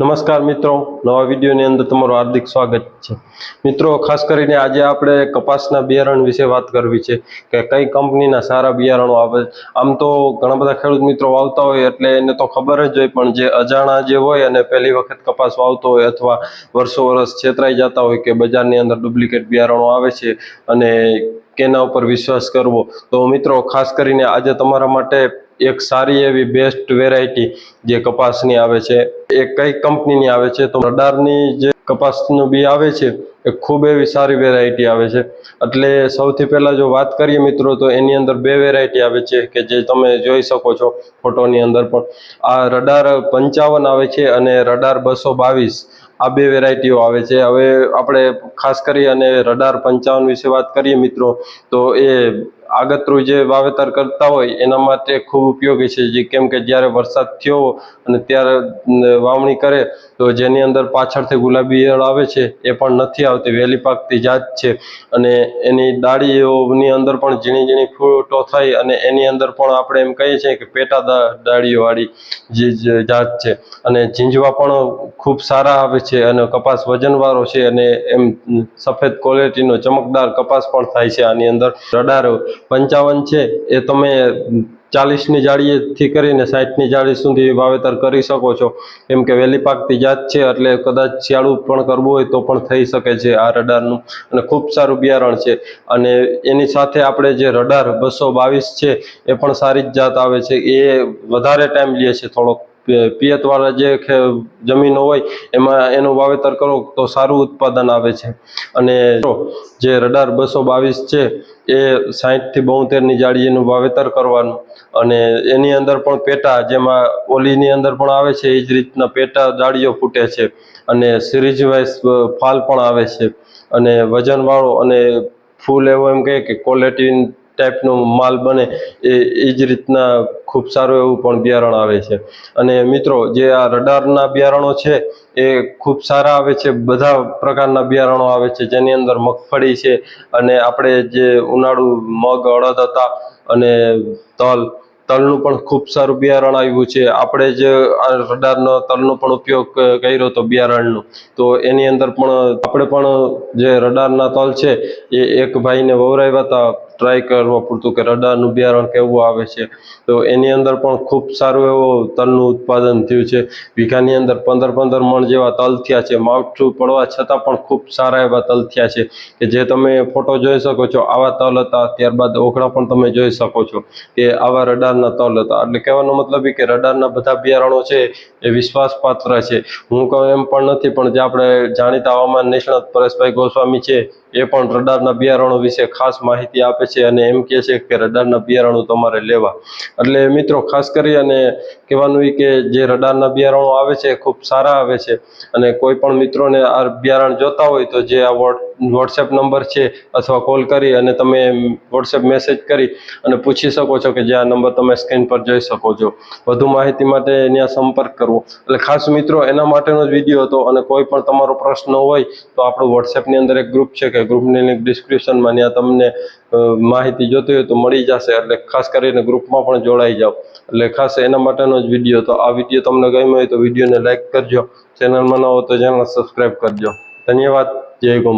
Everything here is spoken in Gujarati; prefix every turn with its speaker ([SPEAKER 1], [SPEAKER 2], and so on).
[SPEAKER 1] નમસ્કાર મિત્રો. નવા વિડીયોની અંદર તમારું હાર્દિક સ્વાગત છે. મિત્રો, ખાસ કરીને આજે આપણે કપાસના બિયારણ વિશે વાત કરવી છે કે કઈ કંપનીના સારા બિયારણો આવે. આમ તો ઘણા બધા ખેડૂત મિત્રો વાવતા હોય એટલે એને તો ખબર જ હોય, પણ જે અજાણા જે હોય અને પહેલી વખત કપાસ વાવતો હોય અથવા વર્ષો વર્ષ છેતરાઈ જતા હોય કે બજારની અંદર ડુપ્લિકેટ બિયારણો આવે છે અને કેના ઉપર વિશ્વાસ કરવો. તો મિત્રો, ખાસ કરીને આજે તમારા માટે એક સારી એવી બેસ્ટ વેરાયટી જે કપાસની આવે છે એ કઈ કંપનીની આવે છે તો રડારની જે કપાસનું બી આવે છે એ ખૂબ એવી સારી વેરાયટી આવે છે. એટલે સૌથી પહેલાં જો વાત કરીએ મિત્રો, તો એની અંદર બે વેરાયટી આવે છે કે જે તમે જોઈ શકો છો ફોટોની અંદર પણ. આ રડાર પંચાવન આવે છે અને રડાર બસો બાવીસ. આ બે વેરાયટીઓ આવે છે. હવે આપણે ખાસ કરી અને રડાર પંચાવન વિશે વાત કરીએ મિત્રો, તો એ આગતરું જે વાવેતર કરતા હોય, એના માટે ખૂબ ઉપયોગી છે. જે કેમ કે જ્યારે વરસાદ થયો અને ત્યારે વાવણી કરે, તો જેની અંદર પાછળથી ગુલાબી ઈયળ આવે છે, એ પણ નથી આવતી. વહેલી પાકતી જાત છે અને એની ડાળીઓની અંદર પણ ઝીણી ઝીણી ફૂટો થઈ અને એની અંદર પણ આપણે એમ કહીએ છીએ કે પેટા ડાળીઓવાળી જે જાત છે. અને ઝીંઝવા પણ ખૂબ સારા આવે છે અને કપાસ વજનવાળો છે અને એમ, સફેદ ક્વોલિટીનો ચમકદાર કપાસ પણ થાય છે આની અંદર. રડાર પંચાવન છે, એ તમે ચાલીસની જાળીએથી કરીને સાઠની જાળી સુધી વાવેતર કરી શકો છો. કેમ કે વહેલી પાકતી જાત છે, એટલે કદાચ શિયાળું પણ કરવું હોય તો પણ થઈ શકે છે આ રડારનું. અને ખૂબ સારું બિયારણ છે. અને એની સાથે આપણે જે રડાર બસો બાવીસ છે, એ પણ સારી જ જાત આવે છે. એ વધારે ટાઈમ લે છે થોડોક. પિયતવાળા જે જમીનો હોય, એમાં એનું વાવેતર કરો તો સારું ઉત્પાદન આવે છે. અને જો રડાર બસો બાવીસ છે, એ સાહીઠથી બોતેરની જાળીનું વાવેતર કરવાનું. અને એની અંદર પણ પેટા, જેમાં ઓલીની અંદર પણ આવે છે, એ જ રીતના પેટા જાળીઓ ફૂટે છે. અને સિરીઝ વાઇઝ ફાલ પણ આવે છે. અને વજનવાળો અને ફૂલ એવો એમ કહે કે ક્વોલિટી ટાઈપનો માલ બને, એ એ જ રીતના ખૂબ સારું એવું પણ બિયારણ આવે છે. અને મિત્રો, જે આ રડારના બિયારણો છે, એ ખૂબ સારા આવે છે, બધા પ્રકારના બિયારણો આવે છે, જેની અંદર મગફળી છે, અને આપણે જે ઉનાળુ મગ, અડદ હતા, અને તલ તલનું પણ ખૂબ સારું બિયારણ આવ્યું છે. આપણે જે રડારનો તલનો પણ ઉપયોગ કર્યો હતો બિયારણનો, તો એની અંદર પણ આપણે પણ જે રડારના તલ છે, એ એક ભાઈને વવરાવ્યા હતા. ટ્રાય કરવા પૂરતું કે રડારનું બિયારણ કેવું આવે છે. તો એની અંદર પણ ખૂબ સારું એવું તલનું ઉત્પાદન થયું છે. વીઘાની અંદર પંદર પંદર મણ જેવા તલ થયા છે. માવઠું પડવા છતાં પણ ખૂબ સારા એવા તલ થયા છે કે જે તમે ફોટો જોઈ શકો છો. આવા તલ હતા, ત્યારબાદ ઓઘળા પણ તમે જોઈ શકો છો કે આવા રડારના તલ હતા. એટલે કહેવાનો મતલબ એ કે રડારના બધા બિયારણો છે એ વિશ્વાસપાત્ર છે. હું કહું એમ પણ નથી, પણ જે આપણે જાણીતા હવામાન નિષ્ણાત પરેશભાઈ ગોસ્વામી છે, એ પણ રડારના બિયારણો વિશે ખાસ માહિતી આપે છે અને એમ કહે છે કે રડારના બિયારણો તમારે લેવા. એટલે મિત્રો, ખાસ કરી અને કહેવાનું એ કે જે રડારના બિયારણો આવે છે ખૂબ સારા આવે છે. અને કોઈ પણ મિત્રોને આ બિયારણ જોતા હોય તો જે આ વોટ, વોટ્સએપ નંબર છે, અથવા કોલ કરી અને તમે વોટ્સએપ મેસેજ કરી અને પૂછી શકો છો કે જે આ નંબર તમે સ્ક્રીન પર જોઈ શકો છો. વધુ માહિતી માટે ત્યાં સંપર્ક કરવો. એટલે ખાસ મિત્રો, એના માટેનો જ વીડિયો હતો અને કોઈ પણ તમારો પ્રશ્ન હોય તો આપણું વોટ્સએપની અંદર એક ગ્રુપ છે કે ગ્રુપની લિંક ડિસ્ક્રિપ્શનમાં ત્યાં તમને માહિતી જોતી હોય તો મળી જશે. એટલે ખાસ કરીને ગ્રુપમાં પણ જોડાઈ જાઓ. એટલે ખાસ એના માટેનો જ વીડિયો હતો. આ વીડિયો તમને ગમ્યો હોય તો વિડીયોને લાઇક કરજો. ચેનલમાં ન હો તો ચેનલ સબસ્ક્રાઈબ કરજો. ધન્યવાદ. જય ગો